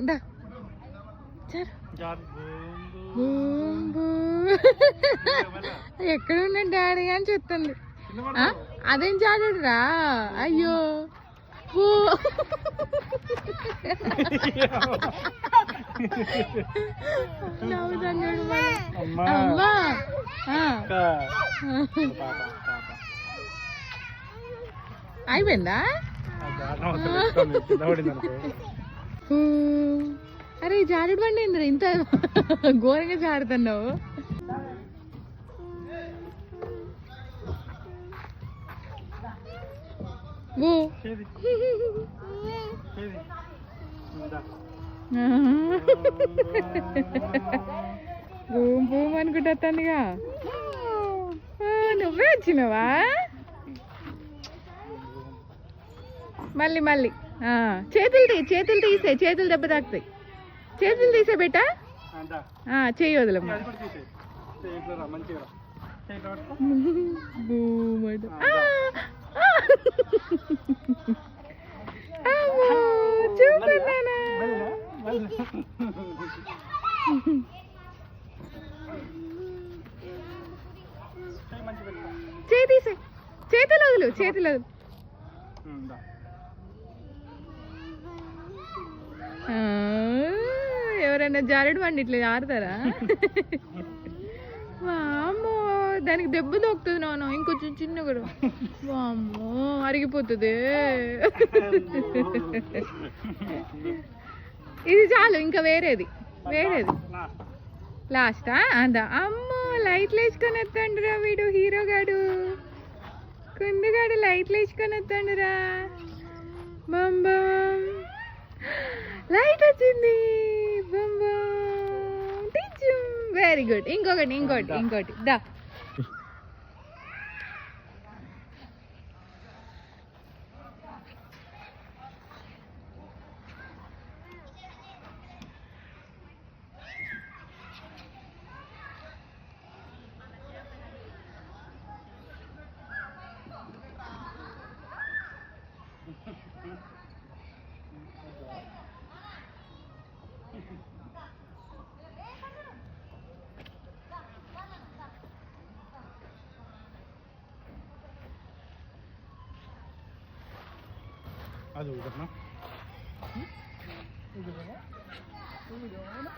ఇందా చాలు. జారు బూమ్ బూమ్. ఎక్కడ ఉన్నాడు డాడీ అని చెప్తుంది? అదేం చాడాడు రా అయ్యో. అమ్మా. అయిపోయిందా? అరే జారుడు బండి ఇంద్ర ఇంత ఘోరంగా జారుతున్నావు. ఓ చేది బూమ్ అనుకుంటానుగా నువ్వే వచ్చినావా? మళ్ళీ మళ్ళీ. ఆ, చేతులు తీ చేతులు తీసే చేతులు దెబ్బ తాకుతాయి. చేతులు తీసే బేట. చెయ్యి వదలమ్మా. చేయి. చేయి. చేయి. చేయి తీసే చేతులు వదులు చేతులు వదులు. ఆ, ఎవరైనా జారుడు బండి ఇట్లా జారుతారా? వామ్మో దానికి దెబ్బ దొక్కుతుంది నాన్న ఇంకొంచెం చిన్న కూడా వామ్మో అరిగిపోతుంది. ఇది చాలు ఇంకా వేరేది వేరేది. లాస్టా అందా. అమ్మో లైట్లు వేసుకొని ఎత్తండిరా వీడు హీరో గాడు. కుందుగాడు లైట్లు వేసుకొని ఎత్తండిరా బం బం లైట్ వచ్చింది బం బం వెరీ గుడ్ ఇంకొకటి ఇంకోటి ఇంకోటి దా. आज उधर ना उधर ना उधर ना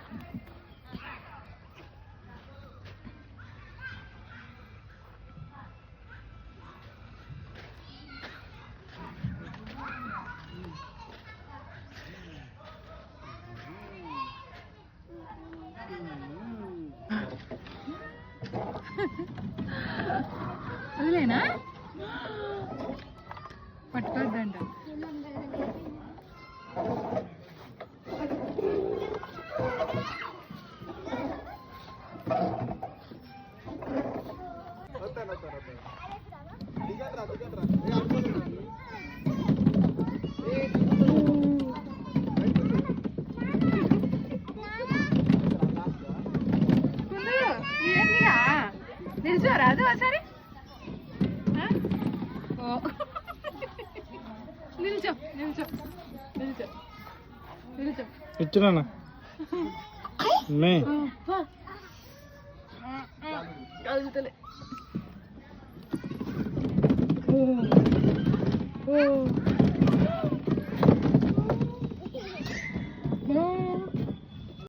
Really nice. పట్టుకోద్దంట నిల్చోరా? అది ఒకసారి. ഇച്ചിട്ടാണ്. ഓ.